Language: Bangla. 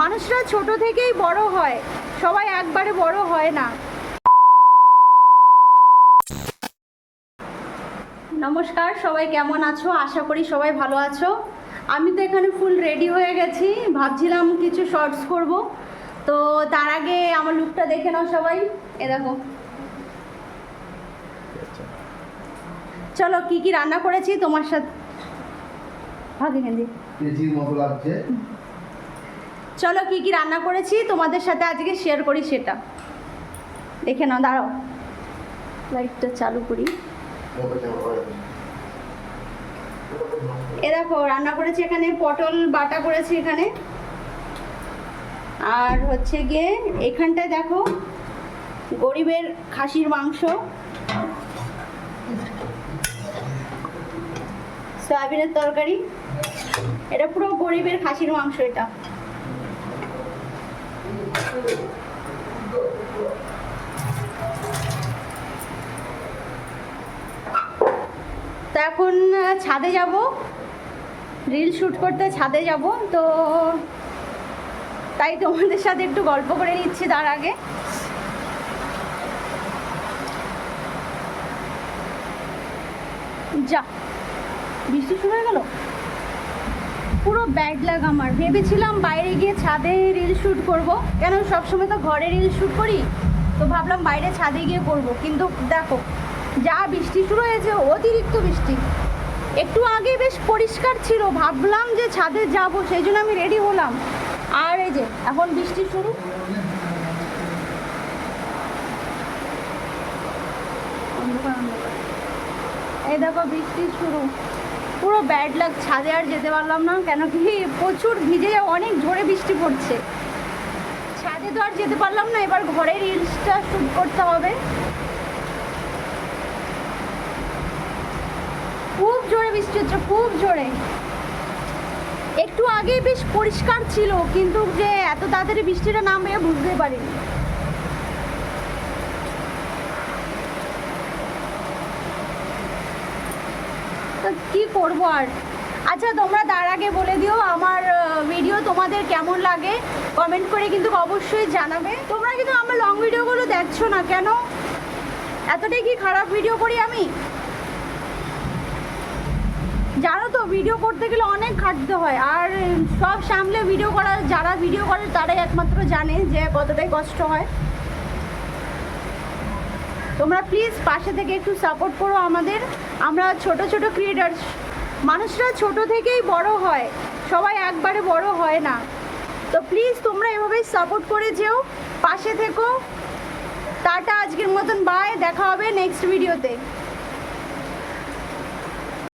মানুষরা ছোট থেকেই বড় হয়। সবাই একবারে বড় হয় না। নমস্কার, সবাই কেমন আছো? আশা করি সবাই ভালো আছো। আমি তো এখানে ফুল রেডি হয়ে গেছি। ভাবছিলাম কিছু শর্টস করব। তো তার আগে আমার লুকটা দেখে নাও সবাই। এ দেখো। চলো, কি কি রান্না করেছি তোমার সাথে? ভাগে কেজির মতো লাগছে। চলো কি কি রান্না করেছি, তোমাদের সাথে আজকে শেয়ার করি সেটা। দেখে নাও, দাঁড়াও। লাইটটা চালু করি। এ দেখো, রান্না করেছি এখানে, পটল বাটা করেছি এখানে। আর হচ্ছে গিয়ে এখানটায় দেখো, গরিবের খাসির মাংস। সয়াবিনের তরকারি। এটা পুরো গরিবের খাসির মাংস এটা। এখন ছাদে যাব। রিল শ্যুট করতে ছাদে যাব, তো তাই তোমাদের সাথে একটু গল্প করে নিচ্ছি তার আগে। যা, বৃষ্টি শুরু হয়ে গেল? পুরো ব্যাড লাগ আমার। ভেবেছিলাম বাইরে গিয়ে ছাদে রিল শ্যুট করব। কেন, সবসময় তো ঘরে রিল শ্যুট করি। তো ভাবলাম বাইরে ছাদে গিয়ে করব। কিন্তু দেখো, যা বৃষ্টি শুরু হয়েছে, অতিরিক্ত বৃষ্টি। একটু আগে বেশ পরিষ্কার ছিল। ভাবলাম যে ছাদে যাব, সেই জন্য আমি রেডি হলাম। আর এই যে, এখন বৃষ্টি শুরু। এই দেখো বৃষ্টি শুরু। পুরো ব্যাড লাগ ছাদে আর যেতে পারলাম না কেন কি প্রচুর ভিজে অনেক ঝড়ে বৃষ্টি পড়ছে। ছাদে তো আর যেতে পারলাম না, এবার ঘরে রিলসটা শ্যুট করতে হবে। খুব জোরে বৃষ্টি হচ্ছে, খুব জোরে। একটু আগে বেশ পরিষ্কার ছিল, কিন্তু যে এত তাড়াতাড়ি বৃষ্টিটা নামবে বুঝতে পারিনি। তো কী করব আর? আচ্ছা তোমরা তার আগে বলে দিও আমার ভিডিও তোমাদের কেমন লাগে? কমেন্ট করে কিন্তু অবশ্যই জানাবে। তোমরা কিন্তু আমার লং ভিডিওগুলো দেখছ না কেন? এতটাই কি খারাপ ভিডিও করি আমি? জানো তো ভিডিও করতে গেলে অনেক খাটতে হয়। আর সব সামলে ভিডিও করা, যারা ভিডিও করে তারাই একমাত্র জানে যে কতটাই কষ্ট হয়। তোমরা প্লিজ পাশে থেকে একটু সাপোর্ট করো আমাদের। আমরা ছোট ছোট ক্রিয়েটার মানুষরা ছোট থেকেই বড় হয়। সবাই একবারে বড় হয় না। তো প্লিজ তোমরা এভাবেই সাপোর্ট করে যেও, পাশে থেকো। টাটা, আজকের মতন বাই দেখা হবে নেক্সট ভিডিওতে